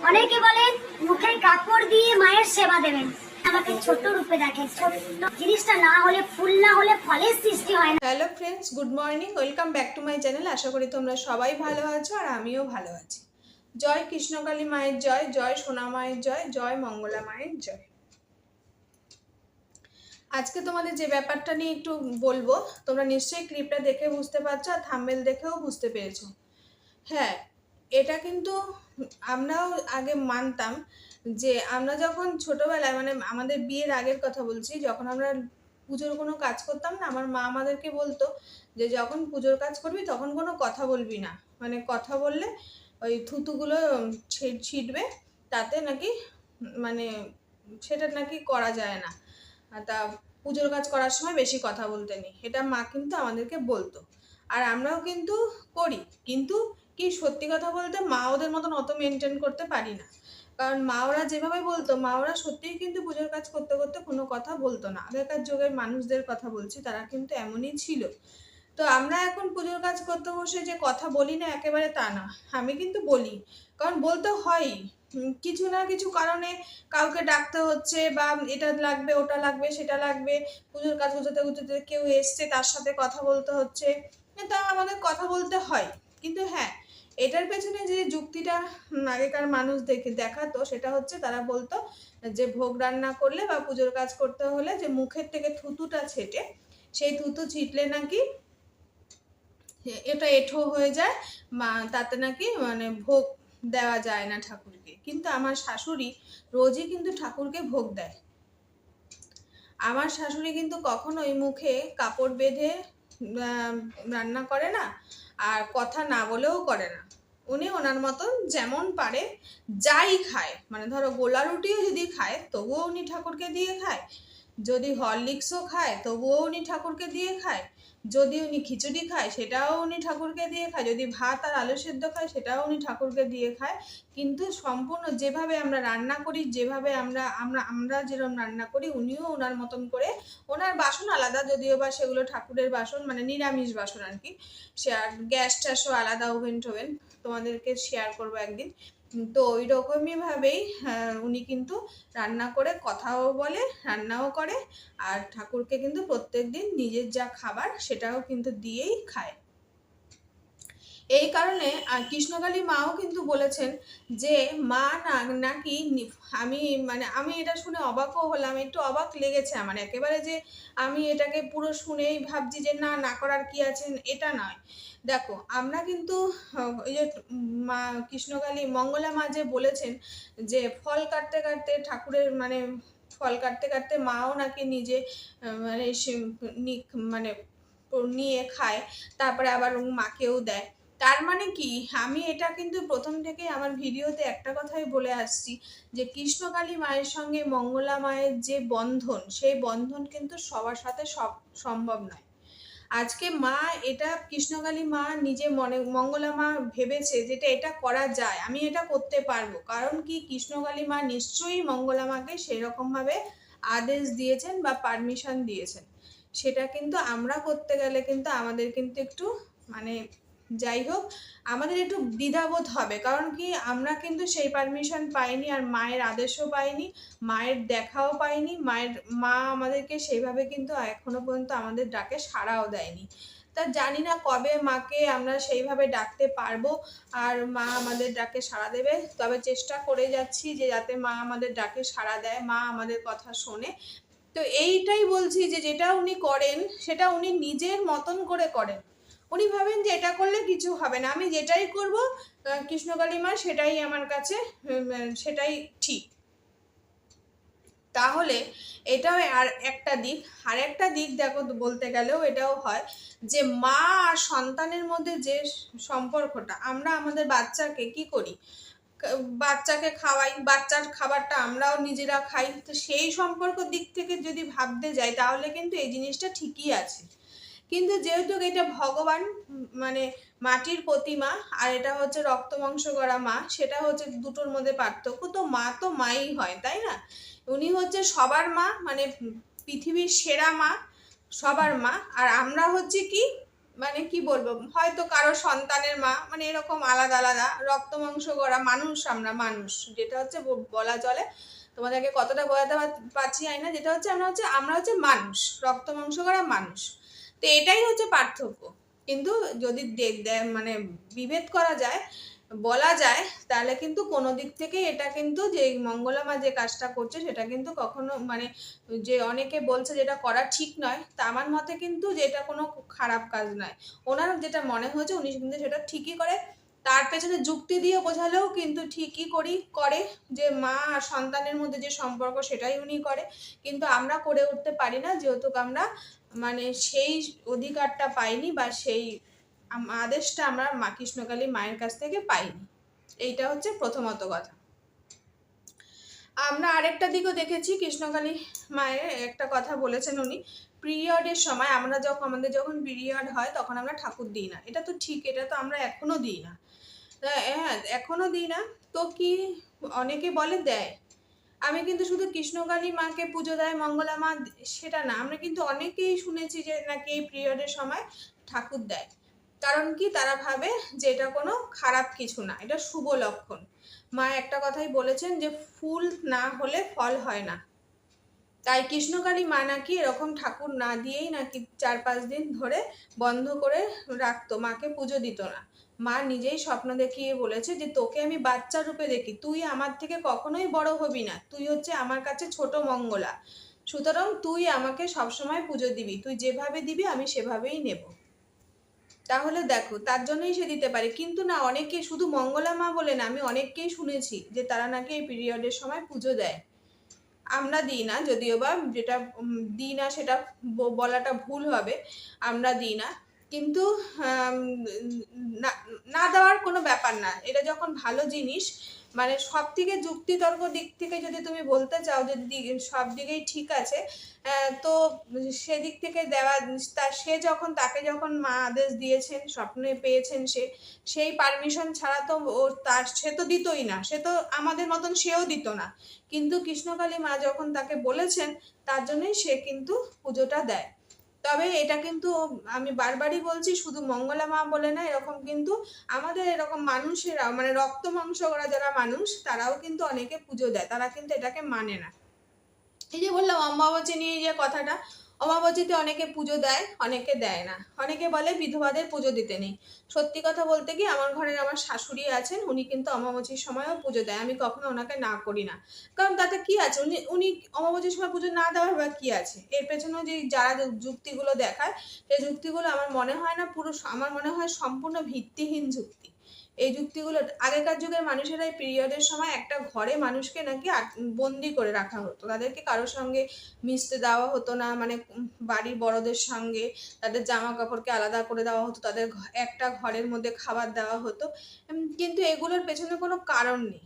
অনেকে বলেন মুখে কাপড় দিয়ে মায়ের সেবা দেবেন। জয় জয় সোনা মায়ের জয় জয় মঙ্গলা মায়ের জয়। আজকে তোমাদের যে ব্যাপারটা নিয়ে একটু বলব, তোমরা নিশ্চয়ই ক্লিপটা দেখে বুঝতে পারছ আর থাম্বেল দেখেও বুঝতে পেরেছ। হ্যাঁ এটা কিন্তু আমরাও আগে মানতাম যে আমরা যখন ছোটবেলায় মানে আমাদের বিয়ের আগের কথা বলছি, যখন আমরা পুজোর কোনো কাজ করতাম না, আমার মা আমাদেরকে বলতো যে যখন পুজোর কাজ করবি তখন কোনো কথা বলবি না। মানে কথা বললে ওই থুতুগুলো ছিট, ছিটবে, তাতে নাকি মানে সেটা নাকি করা যায় না। তা পুজোর কাজ করার সময় বেশি কথা বলতে নেই। এটা মা কিন্তু আমাদেরকে বলতো। আর আমরাও কিন্তু করি। কিন্তু কি সত্যি কথা বলতে মা ওদের মতন অত মেনটেন করতে পারি না। কারণ মা ওরা যেভাবে বলতো, মা ওরা সত্যিই কিন্তু পুজোর কাজ করতে করতে কোনো কথা বলতো না। আগেকার যুগের মানুষদের কথা বলছি, তারা কিন্তু এমনই ছিল। তো আমরা এখন পুজোর কাজ করতে বসে যে কথা বলি না একেবারে তা না, আমি কিন্তু বলি। কারণ বলতে হয়ই কিছু না কিছু কারণে কাউকে ডাকতে হচ্ছে বা এটা লাগবে, ওটা লাগবে, সেটা লাগবে, পুজোর কাজ গুছোতে গুছোতে কেউ এসছে তার সাথে কথা বলতে হচ্ছে। তা আমাদের কথা বলতে হয়, কিন্তু হ্যাঁ এটার পেছনে যে যুক্তিটা আগেকার মানুষ দেখে দেখাতো, সেটা হচ্ছে তারা বলতো যে ভোগ রান্না করলে বা পুজোর কাজ করতে হলে যে মুখের থেকে থুতুটা ছেটে, সেই থুতু ছিটলে নাকি এটা এঠো হয়ে যায় তাতে নাকি মানে ভোগ দেওয়া যায় না ঠাকুরকে। কিন্তু আমার শাশুড়ি রোজই কিন্তু ঠাকুরকে ভোগ দেয়। আমার শাশুড়ি কিন্তু কখনোই মুখে কাপড় বেঁধে রান্না করে না আর কথা না বলেও করে না। উনি ওনার মতন যেমন পারে, যাই খায়। মানে ধরো গোলা রুটিও যদি খায়, তবুও উনি ঠাকুরকে দিয়ে খায়। যদি হরলিক্সও খায়, তবুও উনি ঠাকুরকে দিয়ে খায়। যদি উনি খিচুড়ি খায়, সেটাও উনি ঠাকুরকে দিয়ে খায়। যদি ভাত আর আলু সেদ্ধ খায়, সেটাও উনি ঠাকুরকে দিয়ে খায়। কিন্তু সম্পূর্ণ যেভাবে আমরা রান্না করি, যেভাবে আমরা আমরা আমরা যেরকম রান্না করি, উনিও ওনার মতন করে ওনার বাসন আলাদা যদিও বা সেগুলো ঠাকুরের বাসন মানে নিরামিষ বাসন আর কি সে আর গ্যাস ট্যাসও আলাদা ওভেন টোভেন তোমাদেরকে শেয়ার করব একদিন। তো ওই রকমই ভাবেই উনি কিন্তু রান্না করে, কথাও বলে, রান্নাও করে, আর ঠাকুরকে কিন্তু প্রত্যেক দিন নিজের যা খাবার সেটাও কিন্তু দিয়েই খায়। এই কারণে কৃষ্ণকালী মাও কিন্তু বলেছেন যে, মা না, নাকি আমি মানে আমি এটা শুনে অবাকও হলাম, একটু অবাক লেগেছে আমার। একেবারে যে আমি এটাকে পুরো শুনেই ভাবছি যে, না না করার কি আছে, এটা নয়। দেখো, আমরা কিন্তু ওই যে মা, কৃষ্ণকালী মঙ্গলা মা যে বলেছেন যে, ফল কাটতে কাটতে ঠাকুরের মানে ফল কাটতে কাটতে মাও নাকি নিজে মানে মানে নিয়ে খায়, তারপরে আবার মাকেও দেয়। তার মানে কি? আমি এটা কিন্তু প্রথম থেকে আমার ভিডিওতে একটা কথাই বলে আসছি যে কৃষ্ণকালী মায়ের সঙ্গে মঙ্গলা মায়ের যে বন্ধন, সেই বন্ধন কিন্তু সবার সাথে সব সম্ভব নয়। আজকে মা এটা কৃষ্ণকালী মা নিজে মনে, মঙ্গলা মা ভেবেছে যেটা এটা করা যায়, আমি এটা করতে পারব। কারণ কি? কৃষ্ণকালী মা নিশ্চয়ই মঙ্গলা মাকে সেরকমভাবে আদেশ দিয়েছেন বা পারমিশন দিয়েছেন। সেটা কিন্তু আমরা করতে গেলে কিন্তু আমাদের কিন্তু একটু মানে যাই হোক আমাদের একটু দ্বিধাবোধ হবে। কারণ কি, আমরা কিন্তু সেই পারমিশন পাইনি আর মায়ের আদেশও পাইনি, মায়ের দেখাও পাইনি, মায়ের মা আমাদেরকে সেইভাবে কিন্তু এখনও পর্যন্ত আমাদের ডাকে সাড়াও দেয়নি। তা জানি না কবে মাকে আমরা সেইভাবে ডাকতে পারব আর মা আমাদের ডাকে সাড়া দেবে। তবে চেষ্টা করে যাচ্ছি যে যাতে মা আমাদের ডাকে সাড়া দেয়, মা আমাদের কথা শোনে। তো এইটাই বলছি যে যেটা উনি করেন, সেটা উনি নিজের মতন করে করেন। উনি ভাবেন যে এটা করলে কিছু হবে না। আমি যেটাই করব কৃষ্ণকালী মা সেটাই আমার কাছে সেটাই ঠিক। তাহলে এটাও আর একটা দিক। আর একটা দিক দেখো বলতে গেলেও এটাও হয় যে মা আর সন্তানের মধ্যে যে সম্পর্কটা, আমরা আমাদের বাচ্চাকে কি করি? বাচ্চাকে খাওয়াই, বাচ্চার খাবারটা আমরাও নিজেরা খাই। তো সেই সম্পর্ক দিক থেকে যদি ভাবতে যাই, তাহলে কিন্তু এই জিনিসটা ঠিকই আছে। কিন্তু যেহেতু এটা ভগবান মানে মাটির প্রতিমা, আর এটা হচ্ছে রক্ত মাংস করা মা, সেটা হচ্ছে দুটোর মধ্যে পার্থক্য। তো মা তো মাই হয়, তাই না? উনি হচ্ছে সবার মা মানে পৃথিবীর সেরা মা, সবার মা। আর আমরা হচ্ছে কি মানে কি বলব, হয়তো কারও সন্তানের মা মানে এরকম আলাদা আলাদা, রক্ত মাংস গড়া মানুষ আমরা, মানুষ। যেটা হচ্ছে বলা চলে। তোমাদেরকে কতটা বোঝাতে পারছি না। যেটা হচ্ছে আমরা হচ্ছে আমরা হচ্ছে মানুষ, রক্ত মাংস গড়া মানুষ। তো এটাই হচ্ছে পার্থক্য। কিন্তু যদি মানে বিভেদ করা যায়, বলা যায়, তাহলে কিন্তু কোনো দিক থেকে এটা কিন্তু যে মঙ্গলামা যে কাজটা করছে, সেটা কিন্তু কখনো মানে যে অনেকে বলছে যেটা করা ঠিক নয়, তা আমার মতে কিন্তু যে এটা কোনো খারাপ কাজ নয়। ওনার যেটা মনে হয়েছে, উনি কিন্তু সেটা ঠিকই করে তার পেছনে যুক্তি দিয়ে বোঝালেও কিন্তু ঠিকই করি, করে যে মা আর সন্তানের মধ্যে যে সম্পর্ক সেটাই উনি করে। কিন্তু আমরা করে উঠতে পারি না, যেহেতু আমরা মানে সেই অধিকারটা পাইনি বা সেই আদেশটা আমরা মা কৃষ্ণকালী মায়ের কাছ থেকে পাইনি। এইটা হচ্ছে প্রথমত কথা। আমরা আরেকটা দিকও দেখেছি, কৃষ্ণকালী মায়ের একটা কথা বলেছেন উনি। পিরিয়ডের সময় আমরা যখন, আমাদের যখন পিরিয়ড হয়, তখন আমরা ঠাকুর দিই না। এটা তো ঠিক, এটা তো আমরা এখনও দিই না। হ্যাঁ এখনও দিই না। তো কি অনেকে বলে দেয়। আমি কিন্তু শুধু কৃষ্ণকালী মাকে পুজো দেয়, মঙ্গলা মা সেটা না। আমরা কিন্তু অনেকেই শুনেছি যে নাকি এই পিরিয়ডের সময় ঠাকুর দেয়। কারণ কি? তারা ভাবে যে এটা কোনো খারাপ কিছু না। এটা শুভ লক্ষণ। মা একটা কথাই বলেছেন যে ফুল না হলে ফল হয় না। তাই কৃষ্ণকালী মা নাকি এরকম ঠাকুর না দিয়েই নাকি চার পাঁচ দিন ধরে বন্ধ করে রাখতো? মাকে পুজো দিত না। মা নিজেই স্বপ্ন দেখিয়ে বলেছে যে, তোকে আমি বাচ্চা রূপে দেখি। তুই আমার থেকে কখনোই বড় হবি না। তুই হচ্ছে আমার কাছে ছোট মঙ্গলা। সুতরাং তুই আমাকে সবসময় পুজো দিবি। তুই যেভাবে দিবি, আমি সেভাবেই নেব। তাহলে দেখো, তার জন্যই সে দিতে পারে। কিন্তু না, অনেকে শুধু মঙ্গলা মা বলে না, আমি অনেককেই শুনেছি যে তারা নাকি এই পিরিয়ডের সময় পুজো দেয়। আমরা দিই না, যদিও বা যেটা দিই না সেটা বলাটা ভুল হবে, আমরা দিই না। কিন্তু না দেওয়ার কোনো ব্যাপার না। এটা যখন ভালো জিনিস মানে সব থেকে যুক্তিতর্ক দিক থেকে যদি তুমি বলতে চাও যে সব দিকেই ঠিক আছে তো সেদিক থেকে দেওয়া, তা সে যখন, তাকে যখন মা আদেশ দিয়েছেন, স্বপ্নে পেয়েছেন সে, সেই পারমিশন ছাড়া তো ও তার, সে তো দিতই না, সে তো আমাদের মতন সেও দিত না। কিন্তু কৃষ্ণকালী মা যখন তাকে বলেছেন, তার জন্যই সে কিন্তু পুজোটা দেয়। তবে এটা কিন্তু আমি বারবারই বলছি, শুধু মঙ্গলা মা বলে না, এরকম কিন্তু আমাদের এরকম মানুষেরা মানে রক্ত মাংস করা যারা মানুষ, তারাও কিন্তু অনেকে পুজো দেয়, তারা কিন্তু এটাকে মানে না। এই যে বললাম অম্বাবচী নিয়ে যে কথাটা অমাবচীতে অনেকে পুজো দেয়, অনেকে দেয় না। অনেকে বলে বিধবাদের পুজো দিতে নেই। সত্যি কথা বলতে কি, আমার ঘরের আমার শাশুড়ি আছেন, উনি কিন্তু অমাবচীর সময়ও পুজো দেয়। আমি কখনো ওনাকে না করি না। কারণ তাতে কি আছে? উনি উনি অমাবচীর সময় পুজো না দেওয়ার বা কি আছে? এর পেছনেও যে যারা যুক্তিগুলো দেখায় সেই যুক্তিগুলো আমার মনে হয় না পুরো আমার মনে হয় সম্পূর্ণ ভিত্তিহীন যুক্তি। এই যুক্তিগুলো আগেকার যুগের মানুষেরা এই পিরিয়ডের সময় একটা ঘরে মানুষকে নাকি বন্দি করে রাখা হতো। তাদেরকে কারোর সঙ্গে মিশতে দেওয়া হতো না মানে বাড়ির বড়দের সঙ্গে তাদের জামা কাপড়কে আলাদা করে দেওয়া হতো, তাদের একটা ঘরের মধ্যে খাবার দেওয়া হতো। কিন্তু এগুলোর পেছনে কোনো কারণ নেই।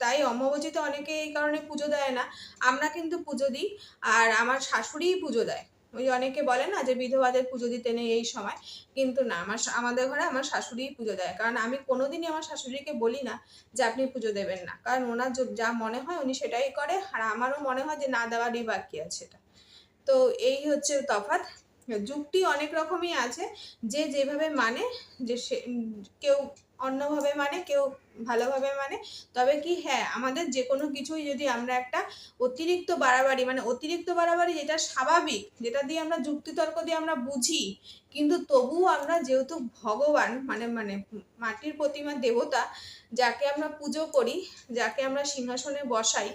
তাই অমাবচীতে অনেকে এই কারণে পুজো দেয় না। আমরা কিন্তু পুজো দিই, আর আমার শাশুড়িই পুজো দেয়। ওই অনেকে বলে না যে বিধবাদের পুজো দিতে নেই এই সময়। কিন্তু না, আমার আমাদের ঘরে আমার শাশুড়িই পুজো দেয়। কারণ আমি কোনোদিনই আমার শাশুড়িকে বলি না যে আপনি পুজো দেবেন না। কারণ ওনার য- মনে হয় উনি সেটাই করে। আর আমারও মনে হয় যে না দেওয়ারই বাকি আছে এটা। তো এই হচ্ছে তফাৎ। যুক্তি অনেক রকমই আছে। যে যেভাবে মানে যে সে কেউ অন্যভাবে মানে কেউ ভালোভাবে মানে তবে কি হ্যাঁ আমাদের যে কোনো কিছুই যদি আমরা একটা অতিরিক্ত বাড়াবাড়ি মানে অতিরিক্ত বাড়াবাড়ি যেটা স্বাভাবিক, যেটা দিয়ে আমরা যুক্তিতর্ক দিয়ে আমরা বুঝি, কিন্তু তবুও আমরা যেহেতু ভগবান মানে মানে মাটির প্রতিমা দেবতা, যাকে আমরা পুজো করি, যাকে আমরা সিংহাসনে বসাই,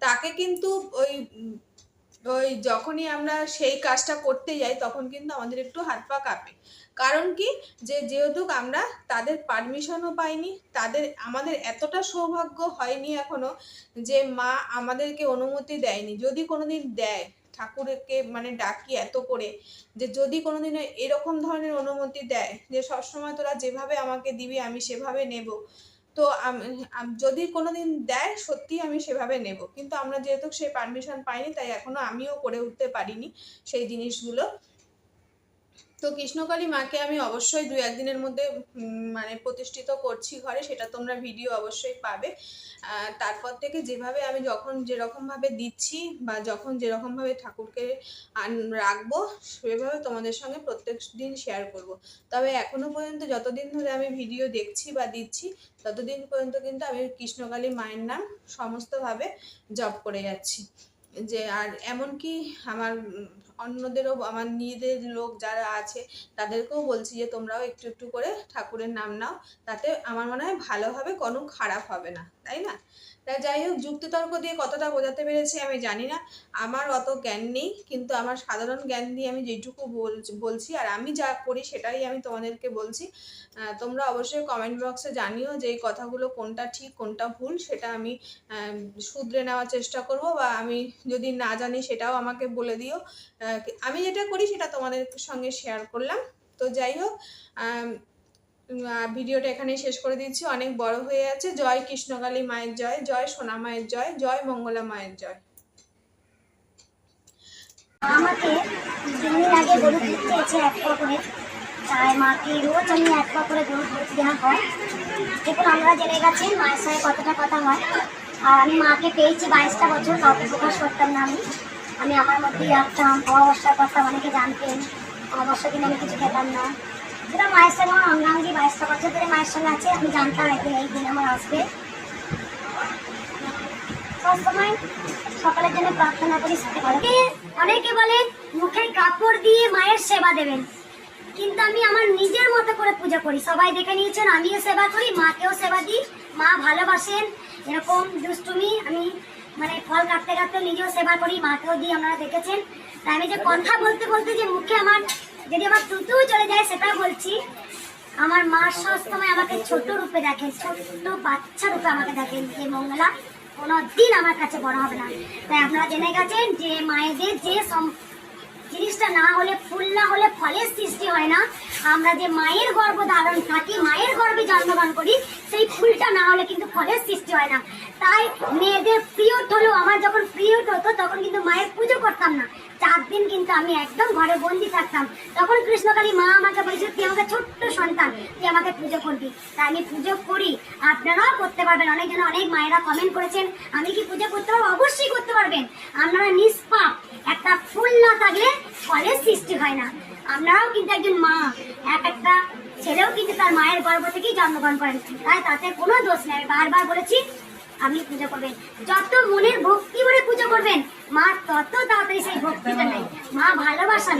তাকে কিন্তু ওই ওই যখনই আমরা সেই কাজটা করতে যাই, তখন কিন্তু আমাদের একটু হাত পা কাঁপে। কারণ কি? যে যেহেতু আমরা তাদের পারমিশনও পাইনি, তাদের, আমাদের এতটা সৌভাগ্য হয়নি এখনও যে মা আমাদেরকে অনুমতি দেয়নি। যদি কোনোদিন দেয়, ঠাকুরকে মানে ডাকি এত করে, যে যদি কোনোদিন এরকম ধরনের অনুমতি দেয়, যে সবসময় তোরা যেভাবে আমাকে দিবি, আমি সেভাবে নেব তো যদি কোনো কোনোদিন দেয়, সত্যি আমি সেভাবে নেব। কিন্তু আমরা যেহেতু সেই পারমিশন পাইনি, তাই এখনও আমিও করে উঠতে পারিনি সেই জিনিসগুলো। তো কৃষ্ণকালী মাকে আমি অবশ্যই দু একদিনের মধ্যে মানে প্রতিষ্ঠিত করছি ঘরে, সেটা তোমরা ভিডিও অবশ্যই পাবে তারপর থেকে যেভাবে আমি যখন যেরকমভাবে দিচ্ছি বা যখন যেরকমভাবে ঠাকুরকে রাখব, সেভাবে তোমাদের সঙ্গে প্রত্যেক দিন শেয়ার করব। তবে এখনও পর্যন্ত যতদিন ধরে আমি ভিডিও দেখছি বা দিচ্ছি, ততদিন পর্যন্ত কিন্তু আমি কৃষ্ণকালী মায়ের নাম সমস্তভাবে জপ করে যাচ্ছি যে আর এমনকি আমার, অন্যদেরও, আমার নিজেদের লোক যারা আছে, তাদেরকেও বলছি যে তোমরাও একটু একটু করে ঠাকুরের নাম নাও, তাতে আমার মনে হয় ভালো হবে কোনো খারাপ হবে না, তাই না? তা যাই হোক, যুক্তিতর্ক দিয়ে কতটা বোঝাতে পেরেছি আমি জানি না। আমার অত জ্ঞান নেই, কিন্তু আমার সাধারণ জ্ঞান দিয়ে আমি যেটুকু বল- বলছি আর আমি যা করি সেটাই আমি তোমাদেরকে বলছি। তোমরা অবশ্যই কমেন্ট বক্সে জানিও যে এই কথাগুলো কোনটা ঠিক, কোনটা ভুল, সেটা আমি শুধরে নেওয়ার চেষ্টা করব বা আমি যদি না জানি সেটাও আমাকে বলে দিও। আমি যেটা করি সেটা তোমাদের সঙ্গে শেয়ার করলাম। তো যাই হোক ভিডিওটা এখানেই শেষ করে দিচ্ছি। অনেক বড় হয়ে আছে। জয় কৃষ্ণকালী মায়ের জয় জয় সোনা মায়ের জয় জয় মঙ্গলা মায়ের জয়। আমাকে দিন আগে গরু দুধ চেয়েছে এক করে তাই মাকে রোজ আমি এক করে গরু দুধ দেওয়া হয়। দেখুন, আমরা জেনে গেছি মায়ের সঙ্গে কতটা কথা হয়। আর আমি মাকে পেয়েছি বাইশটা বছর, কাউকে প্রকাশ করতাম না আমি। আমি আমার মধ্যেই রাখতাম অমাবস্যা করতাম, অনেকে জানতেন অমাবস্যা দিন আমি কিছু খেতাম না। যেটা মায়ের সঙ্গে আমার অঙ্গাঙ্গি বাইশটা বছর ধরে মায়ের সঙ্গে আছে, আমি জানতাম একদিন এই দিন আমার আসবে। সবসময় সকালের জন্য প্রার্থনা করি অনেকে বলেন মুখে কাপড় দিয়ে মায়ের সেবা দেবেন, কিন্তু আমি আমার নিজের মতো করে পুজো করি। সবাই দেখে নিয়েছেন, আমিও সেবা করি, মাকেও সেবা দিই। মা ভালোবাসেন, এরকম দুষ্টুমি, আমি মানে ফল কাটতে কাটতে নিজেও সেবা করি, মাকেও দিই, আপনারা দেখেছেন। তাই আমি যে কথা বলতে বলতে যে মুখে আমার যদি আমার তুতু চলে যায়, সেটা বলছি, আমার মা সবসময় আমাকে ছোট রূপে দেখেন ছোট্ট বাচ্চা রূপে আমাকে দেখেন যে মঙ্গলা কোনো দিন আমার কাছে বড় হবে না। তাই আপনারা জেনে গেছেন যে মায়েদের যে জিনিসটা না হলে, ফুল না হলে ফলের সৃষ্টি হয় না। আমরা যে মায়ের গর্ভ ধারণ থাকি, মায়ের গর্ভে জন্মগ্রহণ করি, সেই ফুলটা না হলে কিন্তু ফলের সৃষ্টি হয় না। তাই মেয়েদের পিরিয়ড হলো আমার যখন পিরিয়ড হতো, তখন কিন্তু মায়ের পুজো করতাম না। চার দিন কিন্তু আমি একদম ঘরে বন্দি থাকতাম। তখন কৃষ্ণকালী মা আমাকে বলেছিল, তুই আমাকে ছোট্ট সন্তান, তুই আমাকে পুজো করবি। তাই আমি পুজো করি। আপনারাও করতে পারবেন। অনেকজন অনেক মায়েরা কমেন্ট করেছেন, আমি কি পুজো করতে পারব? অবশ্যই করতে পারবেন। আপনারা নিষ্পাপ। একটা ফুল না থাকলে ফলের সৃষ্টি হয় না। আপনারাও কিন্তু একজন মা। এক একটা ছেলেও কিন্তু তার মায়ের গর্ভ থেকেই জন্মগ্রহণ করেন। তাই তাতে কোনো দোষ নেই। আমি বারবার বলেছি আপনি পুজো করবেন। যত মনের ভক্তি করে পুজো করবেন, মা তত তাড়াতাড়ি সেই ভক্তি নেই মা ভালোবাসা